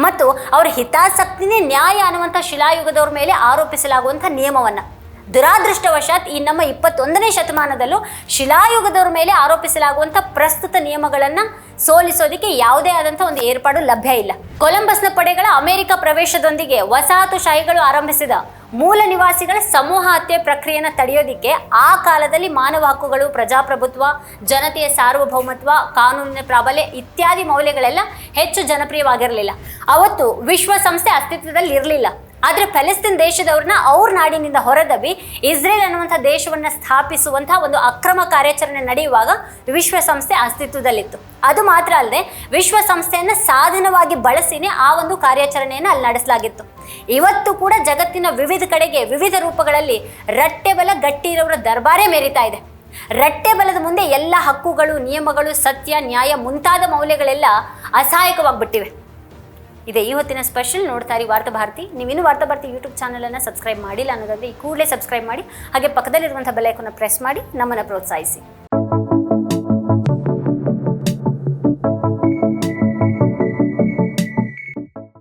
ಮತ್ತು ಅವರ ಹಿತಾಸಕ್ತಿನೇ ನ್ಯಾಯ ಅನ್ನುವಂಥ ಶಿಲಾಯುಗದವ್ರ ಮೇಲೆ ಆರೋಪಿಸಲಾಗುವಂಥ ನಿಯಮವನ್ನು. ದುರಾದೃಷ್ಟವಶಾತ್ ಈ ನಮ್ಮ ಇಪ್ಪತ್ತೊಂದನೇ ಶತಮಾನದಲ್ಲೂ ಶಿಲಾಯುಗದವ್ರ ಮೇಲೆ ಆರೋಪಿಸಲಾಗುವಂಥ ಪ್ರಸ್ತುತ ನಿಯಮಗಳನ್ನು ಸೋಲಿಸೋದಕ್ಕೆ ಯಾವುದೇ ಆದಂಥ ಒಂದು ಏರ್ಪಾಡು ಲಭ್ಯ ಇಲ್ಲ. ಕೊಲಂಬಸ್ನ ಪಡೆಗಳ ಅಮೆರಿಕ ಪ್ರವೇಶದೊಂದಿಗೆ ವಸಾಹತುಶಾಹಿಗಳು ಆರಂಭಿಸಿದ ಮೂಲ ನಿವಾಸಿಗಳ ಸಮೂಹ ಹತ್ಯೆ ಪ್ರಕ್ರಿಯೆಯನ್ನು ತಡೆಯೋದಿಕ್ಕೆ ಆ ಕಾಲದಲ್ಲಿ ಮಾನವ ಹಕ್ಕುಗಳು ಪ್ರಜಾಪ್ರಭುತ್ವ, ಜನತೆಯ ಸಾರ್ವಭೌಮತ್ವ, ಕಾನೂನಿನ ಪ್ರಾಬಲ್ಯ ಇತ್ಯಾದಿ ಮೌಲ್ಯಗಳೆಲ್ಲ ಹೆಚ್ಚು ಜನಪ್ರಿಯವಾಗಿರಲಿಲ್ಲ. ಅವತ್ತು ವಿಶ್ವಸಂಸ್ಥೆ ಅಸ್ತಿತ್ವದಲ್ಲಿ ಇರಲಿಲ್ಲ ಆದರೆ ಪ್ಯಾಲೆಸ್ತೀನ್ ದೇಶದವ್ರನ್ನ ಅವ್ರ ನಾಡಿನಿಂದ ಹೊರದಬ್ಬಿ ಇಸ್ರೇಲ್ ಅನ್ನುವಂಥ ದೇಶವನ್ನು ಸ್ಥಾಪಿಸುವಂಥ ಒಂದು ಅಕ್ರಮ ಕಾರ್ಯಾಚರಣೆ ನಡೆಯುವಾಗ ವಿಶ್ವಸಂಸ್ಥೆ ಅಸ್ತಿತ್ವದಲ್ಲಿತ್ತು. ಅದು ಮಾತ್ರ ಅಲ್ಲದೆ ವಿಶ್ವಸಂಸ್ಥೆಯನ್ನು ಸಾಧನವಾಗಿ ಬಳಸಿನೇ ಆ ಒಂದು ಕಾರ್ಯಾಚರಣೆಯನ್ನು ಅಲ್ಲಿ ನಡೆಸಲಾಗಿತ್ತು. ಇವತ್ತು ಕೂಡ ಜಗತ್ತಿನ ವಿವಿಧ ಕಡೆಗೆ ವಿವಿಧ ರೂಪಗಳಲ್ಲಿ ರಟ್ಟೆ ಬಲ ಗಟ್ಟಿ ಇರೋರ ದರ್ಬಾರೇ ಮೇರಿತಾ ಇದೆ. ರಟ್ಟೆ ಬಲದ ಮುಂದೆ ಎಲ್ಲ ಹಕ್ಕುಗಳು, ನಿಯಮಗಳು, ಸತ್ಯ, ನ್ಯಾಯ ಮುಂತಾದ ಮೌಲ್ಯಗಳೆಲ್ಲ ಅಸಹಾಯಕವಾಗ್ಬಿಟ್ಟಿವೆ. ಇದೆ. ಈ ಸ್ಪೆಷಲ್ ನೋಡ್ತಾ ಇರಿ ವಾರ್ತಾ ಭಾರತಿ. ನೀವು ಇನ್ನೂ ವಾರ್ತಾ ಭಾರತಿ ಯೂಟ್ಯೂಬ್ ಚಾನಲನ್ನು ಸಬ್ಸ್ಕ್ರೈಬ್ ಮಾಡಿಲ್ಲ ಅನ್ನೋದಾದ್ರೆ ಈ ಕೂಡಲೇ ಸಬ್ಸ್ಕ್ರೈಬ್ ಮಾಡಿ, ಹಾಗೆ ಪಕ್ಕದಲ್ಲಿರುವಂಥ ಬೆಲ್ಲೈಕನ್ನು ಪ್ರೆಸ್ ಮಾಡಿ, ನಮ್ಮನ್ನು ಪ್ರೋತ್ಸಾಹಿಸಿ.